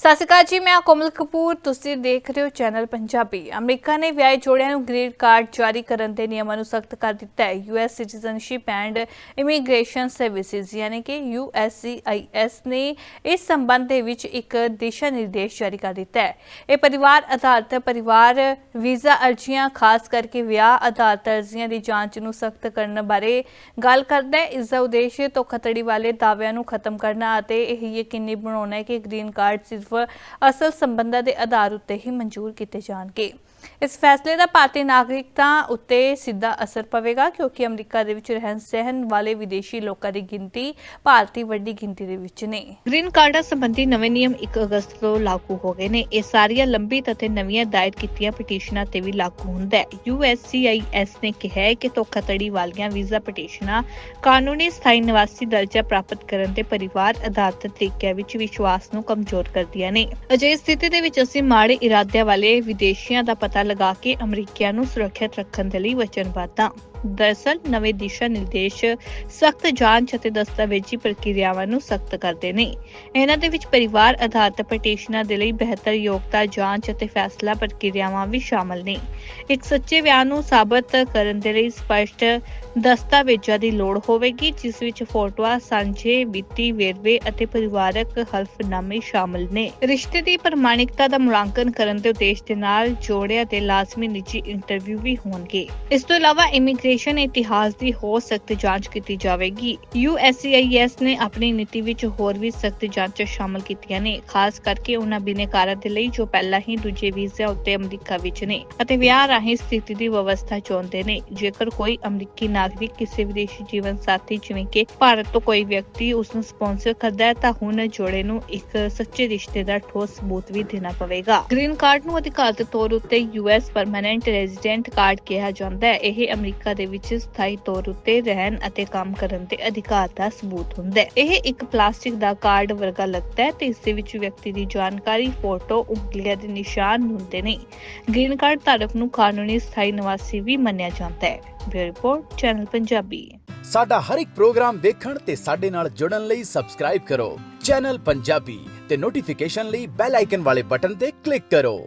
ਸਤਿ ਸ਼੍ਰੀ ਅਕਾਲ ਜੀ, ਮੈਂ ਕੋਮਲ ਕਪੂਰ, ਤੁਸੀਂ ਦੇਖ ਰਹੇ ਹੋ ਚੈਨਲ ਪੰਜਾਬੀ। ਅਮਰੀਕਾ ਨੇ ਵਿਆਹੇ ਜੋੜਿਆਂ ਨੂੰ ਗ੍ਰੀਨ ਕਾਰਡ ਜਾਰੀ ਕਰਨ ਦੇ ਨਿਯਮਾਂ ਨੂੰ ਸਖਤ ਕਰ ਦਿੱਤਾ ਹੈ। US citizenship and immigration services, ਯਾਨੀ ਕਿ ਯੂਐਸਸੀਆਈਐਸ ਨੇ ਇਸ ਸੰਬੰਧ ਦੇ ਵਿੱਚ ਇੱਕ ਦਿਸ਼ਾ ਨਿਰਦੇਸ਼ ਜਾਰੀ ਕਰ ਦਿੱਤਾ ਹੈ। ਇਹ ਪਰਿਵਾਰ ਆਧਾਰਿਤ ਪਰਿਵਾਰ ਵੀਜ਼ਾ ਅਰਜ਼ੀਆਂ, ਖਾਸ ਕਰਕੇ ਵਿਆਹ ਆਧਾਰਿਤ ਅਰਜ਼ੀਆਂ ਦੀ ਜਾਂਚ ਨੂੰ ਸਖਤ ਕਰਨ ਬਾਰੇ ਗੱਲ ਕਰਦਾ ਹੈ। ਇਸ ਦਾ ਉਦੇਸ਼ ਧੋਖਾਧੜੀ ਵਾਲੇ ਦਾਅਵਿਆਂ ਨੂੰ ਖਤਮ ਕਰਨਾ ਅਤੇ ਇਹ ਯਕੀਨੀ ਬਣਾਉਣਾ ਹੈ ਕਿ ਗ੍ਰੀਨ ਕਾਰਡ ਸਿਰਫ ਅਸਲ ਸੰਬੰਧਾਂ ਦੇ ਆਧਾਰ ਉੱਤੇ ਹੀ ਮਨਜ਼ੂਰ ਕੀਤੇ ਜਾਣਗੇ। ਇਸ ਫੈਸਲੇ ਦਾ ਭਾਰਤੀ ਨਾਗਰਿਕਤਾ ਉੱਤੇ ਸਿੱਧਾ ਅਸਰ ਪਵੇਗਾ ਕਿਉਂਕਿ ਅਮਰੀਕਾ ਦੇ ਵਿੱਚ ਰਹਿਣ ਸਹਿਣ ਵਾਲੇ ਵਿਦੇਸ਼ੀ ਲੋਕਾਂ ਦੀ ਗਿਣਤੀ ਭਾਰਤੀ ਵੱਡੀ ਗਿਣਤੀ ਦੇ ਵਿੱਚ ਨੇ। ਗ੍ਰੀਨ ਕਾਰਡਾਂ ਸੰਬੰਧੀ ਨਵੇਂ ਨਿਯਮ 1 ਅਗਸਤ ਤੋਂ ਲਾਗੂ ਹੋ ਗਏ ਨੇ। ਇਹ ਸਾਰੀਆਂ ਲੰਬਿਤ ਅਤੇ ਨਵੀਆਂ ਦਾਇਰ ਕੀਤੀਆਂ ਪਟੀਸ਼ਨਾਂ ਤੇ ਵੀ ਲਾਗੂ ਹੁੰਦਾ ਹੈ। USCIS ਨੇ ਕਿਹਾ ਹੈ ਕਿ ਧੋਖਾਧੜੀ ਵਾਲੀਆਂ ਵੀਜ਼ਾ ਪਟੀਸ਼ਨਾਂ ਕਾਨੂੰਨੀ ਸਥਾਈ ਨਿਵਾਸੀ ਦਰਜਾ ਪ੍ਰਾਪਤ ਕਰਨ ਦੇ ਪਰਿਵਾਰ ਆਧਾਰਿਤ ਤਰੀਕਿਆਂ ਵਿੱਚ ਵਿਸ਼ਵਾਸ ਨੂੰ ਕਮਜ਼ੋਰ ਕਰਦੀ ਕਰਦੀਆਂ ਨੇ। ਅਜਿਹੀ ਸਥਿਤੀ ਦੇ ਵਿੱਚ ਅਸੀਂ ਮਾੜੇ ਇਰਾਦਿਆਂ ਵਾਲੇ ਵਿਦੇਸ਼ੀਆਂ ਦਾ ਪਤਾ ਲਗਾ ਕੇ ਅਮਰੀਕੀਆਂ ਨੂੰ ਸੁਰੱਖਿਅਤ ਰੱਖਣ ਦੇ ਲਈ ਵਚਨਬੱਧ ਹਾਂ। ਦਰਅਸਲ ਨਵੇਂ ਦਿਸ਼ਾ ਨਿਰਦੇਸ਼ ਸਖਤ ਜਾਂਚ ਅਤੇ ਦਸਤਾਵੇਜ਼ੀ ਪ੍ਰਕਿਰਿਆਵਾਂ ਨੂੰ ਸਖਤ ਕਰਦੇ ਨੇ। ਇਹਨਾਂ ਦੇ ਵਿੱਚ ਪਰਿਵਾਰ ਆਧਾਰਿਤ ਪਟੀਸ਼ਨਾਂ ਦੇ ਲਈ ਬਿਹਤਰ ਯੋਗਤਾ ਜਾਂਚ ਅਤੇ ਫੈਸਲਾ ਪ੍ਰਕਿਰਿਆਵਾਂ ਵੀ ਸ਼ਾਮਲ ਨੇ। ਇੱਕ ਸੱਚੇ ਵਿਆਹ ਨੂੰ ਸਾਬਤ ਕਰਨ ਦੇ ਲਈ ਸਪਸ਼ਟ ਦਸਤਾਵੇਜ਼ਾਂ ਦੀ ਲੋੜ ਹੋਵੇਗੀ, ਜਿਸ ਵਿੱਚ ਫੋਟੋਆਂ, ਸਾਂਝੇ, ਵਿੱਤੀ, ਵੇਰਵੇ ਅਤੇ ਪਰਿਵਾਰਕ ਹਲਫਨਾਮੇ ਸ਼ਾਮਲ ਨੇ। ਰਿਸ਼ਤੇ ਦੀ ਪ੍ਰਮਾਣਿਕਤਾ ਦਾ ਮੁਲਾਂਕਣ ਕਰਨ ਦੇ ਉਦੇਸ਼ ਦੇ ਨਾਲ ਜੋੜਿਆਂ ਤੇ ਲਾਜ਼ਮੀ ਨਿੱਜੀ ਇੰਟਰਵਿਊ ਵੀ ਹੋਣਗੇ। ਇਸ ਤੋਂ ਇਲਾਵਾ ਇਮੀਗ੍ਰੇਸ਼ਨ ਇਤਿਹਾਸ ਦੀ ਹੋਰ ਸਖਤ ਜਾਂਚ ਕੀਤੀ ਜਾਵੇਗੀ। USCIS ਨੇ ਆਪਣੀ ਨੀਤੀ ਵਿੱਚ ਹੋਰ ਵੀ ਸਖਤ ਜਾਂਚਾਂ ਸ਼ਾਮਲ ਕੀਤੀਆਂ ਨੇ, ਖਾਸ ਕਰਕੇ ਉਹਨਾਂ ਬਿਨੇਕਾਰਾਂ ਦੇ ਲਈ ਜੋ ਪਹਿਲਾਂ ਹੀ ਦੂਜੇ ਵੀਜ਼ਾ ਉੱਤੇ ਅਮਰੀਕਾ ਵਿੱਚ ਨੇ ਅਤੇ ਵਿਆਹ ਰਾਹੀਂ ਸਥਿਤੀ ਦੀ ਵਿਵਸਥਾ ਚਾਹੁੰਦੇ ਨੇ। ਜੇਕਰ ਕੋਈ ਅਮਰੀਕੀ ਨਾਗਰਿਕ ਕਿਸੇ ਵਿਦੇਸ਼ੀ ਜੀਵਨ ਸਾਥੀ ਜਿਵੇਂ ਕਿ ਭਾਰਤ ਤੋਂ ਕੋਈ ਵਿਅਕਤੀ ਉਸ ਨੂੰ ਸਪਾਂਸਰ ਕਰਦਾ ਹੈ, ਤਾਂ ਹੁਣ ਜੋੜੇ ਨੂੰ ਇੱਕ ਸੱਚੇ ਰਿਸ਼ਤੇ ਦਾ ਠੋਸ ਸਬੂਤ ਵੀ ਦੇਣਾ ਪਵੇਗਾ। ਗ੍ਰੀਨ ਕਾਰਡ ਨੂੰ ਅਧਿਕਾਰਤ ਤੌਰ ਉੱਤੇ ਯੂਐਸ ਪਰਮਨੈਂਟ ਰੈਜ਼ੀਡੈਂਟ ਕਾਰਡ ਕਿਹਾ ਜਾਂਦਾ ਹੈ। ਇਹ ਅਮਰੀਕਾ ਦੇ ਵਿੱਚ ਸਥਾਈ ਤੌਰ ਉੱਤੇ ਰਹਿਣ ਅਤੇ ਕੰਮ ਕਰਨ ਦੇ ਅਧਿਕਾਰ ਦਾ ਸਬੂਤ ਹੁੰਦਾ ਹੈ। ਇਹ ਇੱਕ ਪਲਾਸਟਿਕ ਦਾ ਕਾਰਡ ਵਰਗਾ ਲੱਗਦਾ ਹੈ ਤੇ ਇਸ ਦੇ ਵਿੱਚ ਵਿਅਕਤੀ ਦੀ ਜਾਣਕਾਰੀ, ਫੋਟੋ, ਉਂਗਲੀਆਂ ਦੇ ਨਿਸ਼ਾਨ ਹੁੰਦੇ ਨੇ। ਗ੍ਰੀਨ ਕਾਰਡ ਧਾਰਕ ਨੂੰ ਕਾਨੂੰਨੀ ਸਥਾਈ ਨਿਵਾਸੀ ਵੀ ਮੰਨਿਆ ਜਾਂਦਾ ਹੈ। Bureau report, channel Punjabi. ਸਾਡਾ ਹਰ ਇੱਕ ਪ੍ਰੋਗਰਾਮ ਦੇਖਣ ਤੇ ਸਾਡੇ ਨਾਲ ਜੁੜਨ ਲਈ ਸਬਸਕ੍ਰਾਈਬ ਕਰੋ। ਚੈਨਲ ਪੰਜਾਬੀ ਤੇ ਨੋਟੀਫਿਕੇਸ਼ਨ ਲਈ ਬੈਲ ਆਈਕਨ ਵਾਲੇ ਬਟਨ ਤੇ ਕਲਿੱਕ ਕਰੋ।